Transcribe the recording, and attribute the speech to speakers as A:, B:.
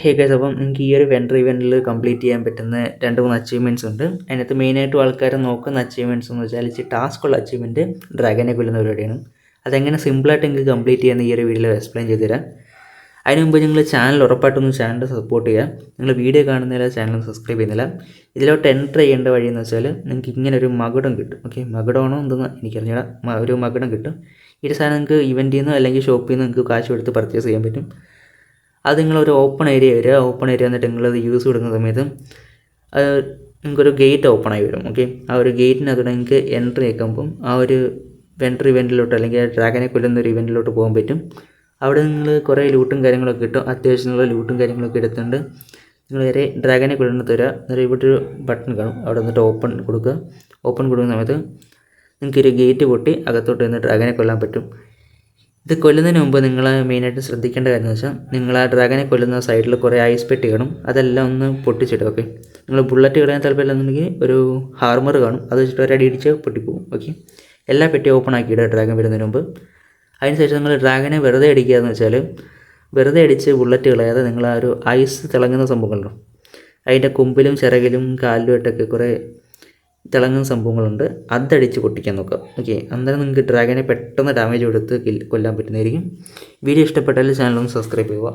A: Hey guys അപ്പം എനിക്ക് ഈ ഒരു വെൻഡർ ഇവന്റിൽ കംപ്ലീറ്റ് ചെയ്യാൻ പറ്റുന്ന രണ്ട് മൂന്ന് അച്ചീവ്മെന്റ്സ് ഉണ്ട്. അതിനകത്ത് മെയിനായിട്ടും ആൾക്കാർ നോക്കുന്ന അച്ചീവ്മെന്റ്സ് എന്ന് വെച്ചാൽ ഇച്ചിരി ടാസ്ക് ഉള്ള അച്ചീവ്മെന്റ് ഡ്രാഗനെ കൊല്ലുന്ന പരിപാടിയാണ്. അതെങ്ങനെ സിമ്പിളായിട്ട് എനിക്ക് കംപ്ലീറ്റ് ചെയ്യാൻ ഈ ഒരു വീഡിയോയിൽ എക്സ്പ്ലെയിൻ ചെയ്തു തരാം. അതിന് മുമ്പ് നിങ്ങൾ ചാനൽ ഉറപ്പായിട്ടൊന്ന് ചാനൽ സപ്പോർട്ട് ചെയ്യുക. നിങ്ങൾ വീഡിയോ കാണുന്നില്ല ചാനൽ സബ്സ്ക്രൈബ് ചെയ്യുന്നില്ല. ഇതിലോട്ട് എന്റർ ചെയ്യേണ്ട വഴി എന്ന് വെച്ചാൽ നിങ്ങൾക്ക് ഇങ്ങനെ ഒരു മകുടം കിട്ടും. ഓക്കെ മകുടമാണോ എന്തെന്ന് എനിക്കറിഞ്ഞൂടാ. ഒരു മകുടം കിട്ടും. ഈ സാധനം നിങ്ങൾക്ക് ഇവന്റിൽ നിന്ന് അല്ലെങ്കിൽ ഷോപ്പിൽ നിന്ന് നിങ്ങൾക്ക് കാശ് കൊടുത്ത് പർച്ചേസ് ചെയ്യാൻ പറ്റും. അത് നിങ്ങളൊരു ഓപ്പൺ ഏരിയ വരിക. ഓപ്പൺ ഏരിയ എന്നിട്ട് നിങ്ങളത് യൂസ് കൊടുക്കുന്ന സമയത്ത് നിങ്ങൾക്കൊരു ഗേറ്റ് ഓപ്പൺ ആയി വരും. ഓക്കെ ആ ഒരു ഗേറ്റിനകത്തൂടെ നിങ്ങൾക്ക് എൻട്രി ആക്കുമ്പം ആ ഒരു വെൻട്രി ഇവന്റിലോട്ട് അല്ലെങ്കിൽ ഡ്രാഗനെ കൊല്ലുന്ന ഒരു ഇവന്റിലോട്ട് പോകാൻ പറ്റും. അവിടെ നിങ്ങൾ കുറേ ലൂട്ടും കാര്യങ്ങളൊക്കെ കിട്ടും അത്യാവശ്യമുള്ള ലൂട്ടും കാര്യങ്ങളൊക്കെ എടുത്തുകൊണ്ട് നിങ്ങൾ വരെ ഡ്രാഗനെ കൊല്ലുന്ന തരിക എന്നിട്ട് ഇവിടെ ഒരു ബട്ടൺ കാണും. അവിടെ നിന്നിട്ട് ഓപ്പൺ കൊടുക്കുക. ഓപ്പൺ കൊടുക്കുന്ന സമയത്ത് നിങ്ങൾക്കൊരു ഗേറ്റ് പൊട്ടി അകത്തോട്ട് നിന്ന് ഡ്രാഗനെ കൊല്ലാൻ പറ്റും. ഇത് കൊല്ലുന്നതിന് മുമ്പ് നിങ്ങൾ മെയിനായിട്ട് ശ്രദ്ധിക്കേണ്ട കാര്യം എന്ന് വെച്ചാൽ നിങ്ങൾ ആ ഡ്രാഗനെ കൊല്ലുന്ന സൈഡിൽ കുറേ ഐസ് പെട്ടി കാണും അതെല്ലാം ഒന്ന് പൊട്ടിച്ചിടും ഓക്കെ നിങ്ങൾ ബുള്ളറ്റ് കളയാൻ താല്പര്യമില്ലെന്നുണ്ടെങ്കിൽ ഒരു ഹാർമർ കാണും അത് വെച്ചിട്ട് ഒരടി ഇടിച്ച് പൊട്ടിപ്പോകും ഓക്കെ എല്ലാ പെട്ടിയും ഓപ്പൺ ആക്കിയിടുക ഡ്രാഗൻ വരുന്നതിന് മുമ്പ്. അതിനുശേഷം നിങ്ങൾ ഡ്രാഗനെ വെറുതെ അടിക്കുക എന്ന് വെച്ചാൽ വെറുതെ അടിച്ച് ബുള്ളറ്റ് കളയാതെ നിങ്ങൾ ആ ഒരു ഐസ് തിളങ്ങുന്ന സംഭവങ്ങളുണ്ടോ അതിന്റെ കൊമ്പിലും ചിറകിലും കാലിലുമായിട്ടൊക്കെ കുറേ തിളങ്ങുന്ന സംഭവങ്ങളുണ്ട്. അതടിച്ച് പൊട്ടിക്കാൻ നോക്കുക. ഓക്കെ അന്നേരം നിങ്ങൾക്ക് ഡ്രാഗനെ പെട്ടെന്ന് ഡാമേജ് കൊടുത്ത് കൊല്ലാൻ പറ്റുന്നതായിരിക്കും. വീഡിയോ ഇഷ്ടപ്പെട്ടാൽ ചാനൽ ഒന്ന് സബ്സ്ക്രൈബ് ചെയ്യുക.